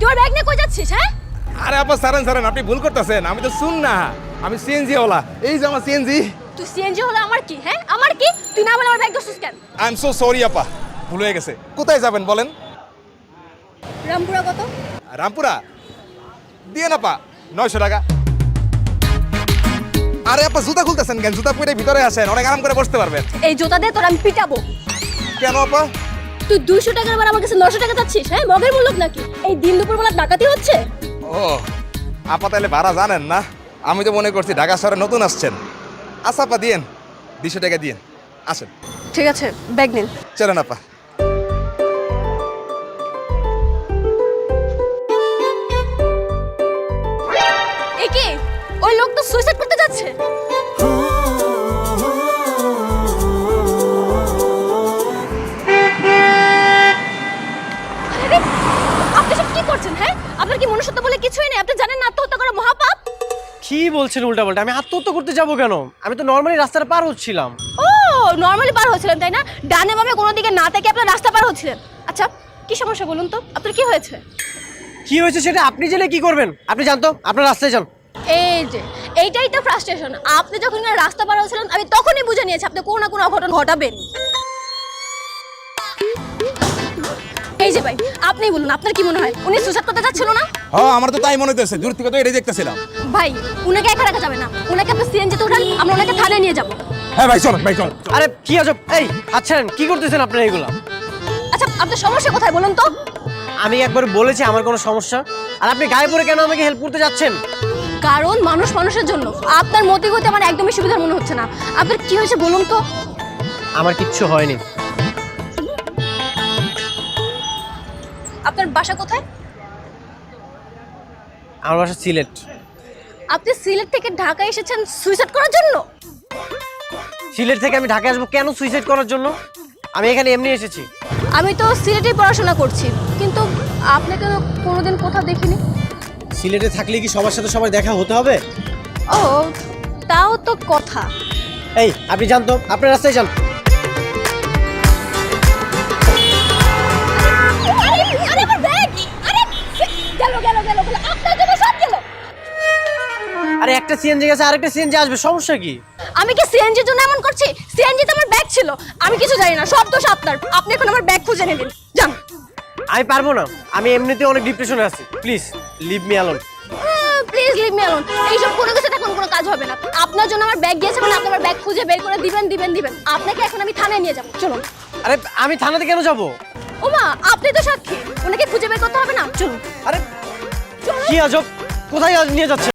তুই ওর ব্যাগ নিয়ে কই যাচ্ছিস হ্যাঁ? আরে আপা সারেন সারেন আপনি ভুল করতেছেন। আমি তো শুন না। আমি সিএনজি ওলা। এই যে আমার সিএনজি তুই সিএনজি হলে আমার কি হ্যাঁ? আমার কি? তুই না বলে আমার ব্যাগ ধরছিস কেন? আই এম সো সরি আপা। ভুল হয়ে গেছে। কোথায় যাবেন বলেন? রামপুরা কত? রামপুরা? দিয়ে না পা নয়শো টাকা। আরে আপা জুতা খুলতেছেন কেন? জুতা পরে ভিতরে আসেন। অনেক আরাম করে বসতে পারবেন। এই জুতা দিয়ে তোর আমি পিটাবো। কেন আপা? তুই দুইশো টাকার বার আমার কাছে নশো টাকা চাচ্ছিস হ্যাঁ? মগের মূল্য নাকি? এই দিন দুপুর বেলা ডাকাতি হচ্ছে? ও আপা তাহলে ভাড়া জানেন না? আমি তো মনে করছি ঢাকা শহরে নতুন আসছেন। আচ্ছা আপা দিয়েন। দুশো টাকা দিয়েন। আসেন। ঠিক আছে ব্যাগ নিন। চলেন আপা। এ কি? ওই লোক তো সুইসাইড করতে যাচ্ছে? মনুষ্যত্ব বলে কিছুই নেই। আপনি জানেন না আত্মহত্যা করা মহাপাপ? কি বলছেন উল্টাপাল্টা? আমি আত্মহত্যা করতে যাব কেন? আমি তো নর্মালি রাস্তাটা পার হচ্ছিলাম। ও নর্মালি পার হচ্ছিলেন তাই না? ডানে বামে কোনো দিকে না থেকে আপনার রাস্তা পার হচ্ছিলেন। আচ্ছা কি সমস্যা বলুন তো? আপনার কি হয়েছে? কি হয়েছে সেটা আপনি জেনে কি করবেন? আপনি জানতো আপনার রাস্তায় যান। এই যে এইটাই তো ফ্রাস্ট্রেশন আপনি যখন রাস্তা পার হচ্ছিলেন আমি তখনই বুঝে নিয়েছি আপনি কোনো না কোনো অঘটন ঘটাবেন এই যে ভাই আপনিই বলুন আপনার কি মনে হয়? উনি সুসাইড করতে যাচ্ছিল না? হ্যাঁ আমার তো তাই মনে হচ্ছে দূর থেকে তো এটাই দেখতেছিলাম। ভাই উনাকে একা রাখা যাবে না। উনাকে আপনি সিএনজিতে উঠান আমরা থানায় নিয়ে যাব। হ্যাঁ ভাই চল ভাই চল আরে কি আজব? এই আচ্ছা কি করতেছেন আপনারা এগুলো? আচ্ছা আপনার সমস্যা কোথায় বলুন তো? আমি একবার বলেছি আমার কোনো সমস্যা। আর আপনি গায়ে পড়ে কেন আমাকে হেল্প করতে যাচ্ছেন? কারণ মানুষ মানুষের জন্য। আপনার মতিগতি আমার একদমই সুবিধার মনে হচ্ছে না। আপনার কি হয়েছে বলুন তো? আমার কিচ্ছু হয়নি। আপনার বাসা কোথায়? আমার বাসা সিলেট। আপনি সিলেট থেকে ঢাকা এসেছেন সুইসাইড করার জন্য? সিলেট থেকে আমি ঢাকায় আসব কেন সুইসাইড করার জন্য? আমি এখানে এমনি এসেছি। আমি তো সিলেটেই পড়াশোনা করছি কিন্তু আপনাকে তো কোনোদিন কোথাও দেখিনি। সিলেটে থাকলে কি সবার সাথে সবার দেখা হতে হবে? ও তাও তো কথা। এই আপনি জানতো আপনার রাস্তায় যান। একটা সিএনজি গেছে আরেকটা সিএনজি আসবে সমস্যা কি? আমি কি সিএনজির জন্য এমন করছি? সিএনজি তো আমার ব্যাগ ছিল। আমি কিছু জানি না সব দোষ আপনার। আপনি এখন আমার ব্যাগ খুঁজে নিলেন যান। আমি পারব না। আমি এমনিতে অনেক ডিপ্রেশনে আছি। Please leave me alone please leave me alone এইসব কোনো কিছু এখন কোনো কাজ হবে না। আপনার জন্য আমার ব্যাগ গিয়েছে মানে আপনি আমার ব্যাগ খুঁজে বের করে দিবেন দিবেন দিবেন। আপনাকে এখন আমি থানায় নিয়ে যাব। চলুন। আরে আমি থানাতে কেন যাব? ওমা আপনি তো সাক্ষী। ওনাকে খুঁজে বের করতে হবে না। চলুন। আরে কি আজব? কোথায় নিয়ে যাচ্ছে